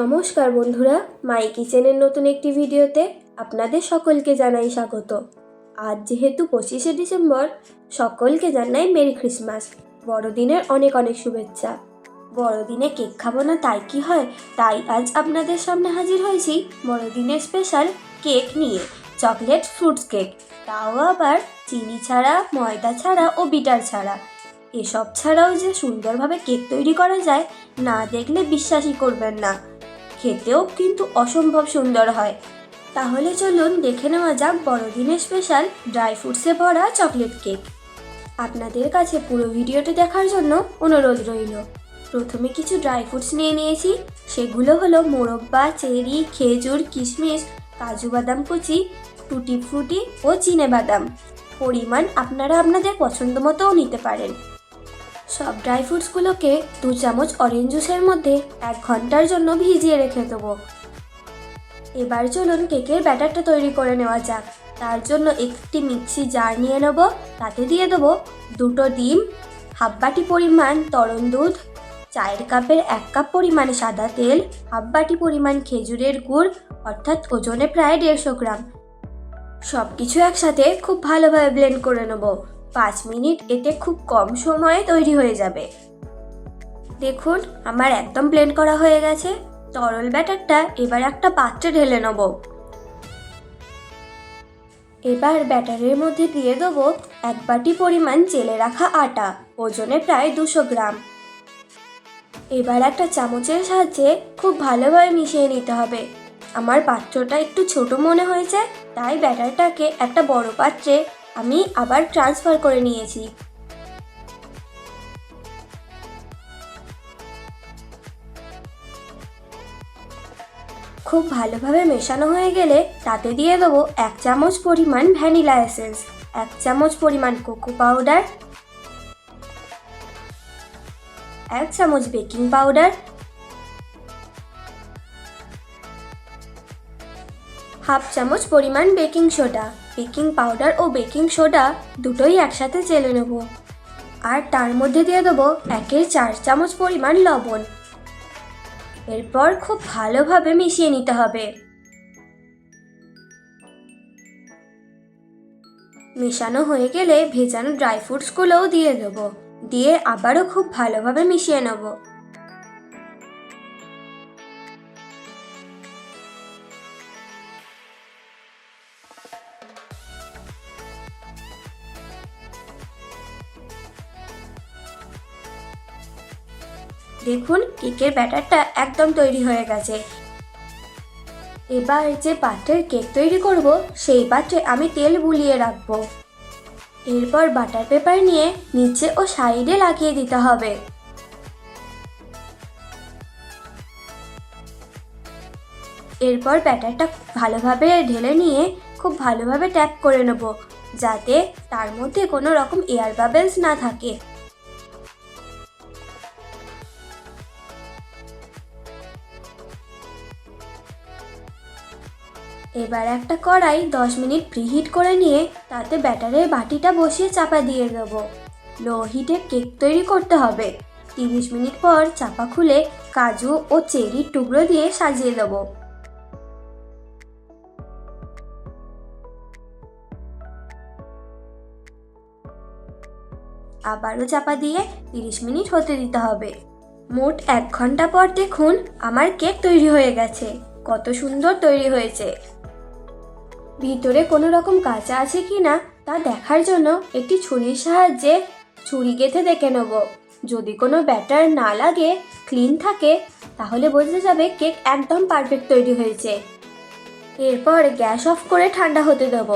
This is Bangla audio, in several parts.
নমস্কার বন্ধুরা, মাই কিচেনের নতুন একটি ভিডিওতে আপনাদের সকলকে জানাই স্বাগত। আজ যেহেতু পঁচিশে ডিসেম্বর, সকলকে জানাই মেরি ক্রিসমাস, বড়দিনের অনেক অনেক শুভেচ্ছা। বড়দিনে কেক খাব না তাই কি হয়? তাই আজ আপনাদের সামনে হাজির হয়েছি বড়দিনের স্পেশাল কেক নিয়ে, চকলেট ফ্রুটস কেক। তাও আবার চিনি ছাড়া, ময়দা ছাড়া ও বিটার ছাড়া। এসব ছাড়াও যে সুন্দরভাবে কেক তৈরি করা যায়, না দেখলে বিশ্বাসই করবেন না। খেতেও কিন্তু অসম্ভব সুন্দর হয়। তাহলে চলুন দেখে নেওয়া যাক বড়দিনের স্পেশাল ড্রাই ফ্রুটসে ভরা চকলেট কেক আপনাদের কাছে পুরো ভিডিওটি দেখার জন্য অনুরোধ রইল। প্রথমে কিছু ড্রাই ফ্রুটস নিয়ে নিয়েছি। সেগুলো হলো মোরব্বা, চেরি, খেজুর, কিশমিশ, কাজু বাদাম কুচি টুটি ফ্রুটি ও চিনে বাদাম। পরিমাণ আপনারা আপনাদের পছন্দ মতোও নিতে পারেন। সব ড্রাই ফ্রুটসগুলোকে দু চামচ অরেঞ্জ জুসের মধ্যে এক ঘণ্টার জন্য ভিজিয়ে রেখে দেবো। এবার চলুন কেকের ব্যাটারটা তৈরি করে নেওয়া যাক। তার জন্য একটি মিক্সি জার নিয়ে নেব। তাতে দিয়ে দেবো দুটো ডিম, হাফ বাটি পরিমাণ তরল দুধ, চায়ের কাপের এক কাপ পরিমাণে সাদা তেল, হাফ বাটি পরিমাণ খেজুরের গুড়, অর্থাৎ ওজনে প্রায় দেড়শো গ্রাম। সব কিছু একসাথে খুব ভালোভাবে ব্লেন্ড করে নেব। পাঁচ মিনিট এতে খুব কম সময়ে তৈরি হয়ে যাবে। দেখুন, আমার একদম প্লেন করা হয়ে গেছে। তরল ব্যাটারটা এবার একটা পাত্রে ঢেলে নেব। এবার ব্যাটারের মধ্যে দিয়ে দেবো এক বাটি পরিমাণ জেলে রাখা আটা, ওজনে প্রায় দুশো গ্রাম। এবার একটা চামচের সাহায্যে খুব ভালোভাবে মিশিয়ে নিতে হবে। আমার পাত্রটা একটু ছোট মনে হয়েছে, তাই ব্যাটারটাকে একটা বড় পাত্রে আমি আবার ট্রান্সফার করে নিয়েছি। খুব ভালোভাবে মেশানো হয়ে গেলে তাতে দিয়ে দেবো এক চামচ পরিমাণ ভ্যানিলা এসেন্স, এক চামচ পরিমাণ কোকো পাউডার, এক চামচ বেকিং পাউডার, হাফ চামচ পরিমাণ বেকিং সোডা। বেকিং পাউডার ও বেকিং সোডা দুটোই একসাথে চেলে নেব। আর তার মধ্যে দিয়ে দেবো একের চার চামচ পরিমাণ লবণ। এরপর খুব ভালোভাবে মিশিয়ে নিতে হবে। মেশানো হয়ে গেলে ভেজানো ড্রাই ফ্রুটসগুলোও দিয়ে দেবো। দিয়ে আবারও খুব ভালোভাবে মিশিয়ে নেব। দেখুন, কেকের ব্যাটারটা একদম তৈরি হয়ে গেছে। এবার যে পাত্রের কেক তৈরি করব, সেই পাত্রে আমি তেল বুলিয়ে রাখব। এরপর বাটার পেপার নিয়ে নিচে ও সাইডে লাগিয়ে দিতে হবে। এরপর ব্যাটারটা ভালোভাবে ঢেলে নিয়ে খুব ভালোভাবে ট্যাপ করে নেব, যাতে তার মধ্যে কোনো রকম এয়ার বাবেলস না থাকে। এবার একটা কড়াই দশ মিনিট প্রিহিট করে নিয়ে তাতে ব্যাটারের বাটিটা বসিয়ে চাপা দিয়ে দেবো। লো হিটে কেক তৈরি করতে হবে। তিরিশ মিনিট পর চাপা খুলে কাজু ও চেরির টুকরো দিয়ে সাজিয়ে দেবো। আবারও চাপা দিয়ে তিরিশ মিনিট হতে দিতে হবে। মোট এক ঘণ্টা পর দেখুন আমার কেক তৈরি হয়ে গেছে। কত সুন্দর তৈরি হয়েছে। ভিতরে কোনো রকম কাঁচা আছে কি না, তা দেখার জন্য একটি ছুরির সাহায্যে ছুরি গেঁথে দেখে নেব। যদি কোনো ব্যাটার না লাগে ক্লিন থাকে, তাহলে বোঝা যাবে কেক একদম পারফেক্ট তৈরি হয়েছে। এরপর গ্যাস অফ করে ঠান্ডা হতে দেব।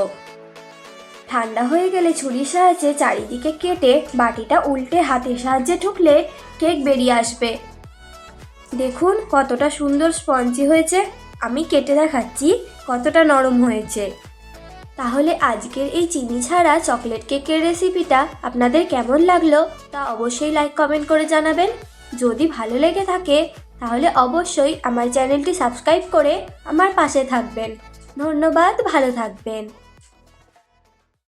ঠান্ডা হয়ে গেলে ছুরির সাহায্যে চারিদিকে কেটে বাটিটা উল্টে হাতের সাহায্যে ঠুকলে কেক বেরিয়ে আসবে। দেখুন কতটা সুন্দর স্পঞ্জি হয়েছে। আমি কেটে দেখাচ্ছি। কতটা নরম হয়েছে। তাহলে আজকের এই চিনি ছাড়া চকলেট কেকের রেসিপিটা আপনাদের কেমন লাগল তা অবশ্যই লাইক কমেন্ট করে জানাবেন। যদি ভালো লেগে থাকে, তাহলে অবশ্যই আমার চ্যানেলটি সাবস্ক্রাইব করে আমার পাশে থাকবেন। ধন্যবাদ, ভালো থাকবেন।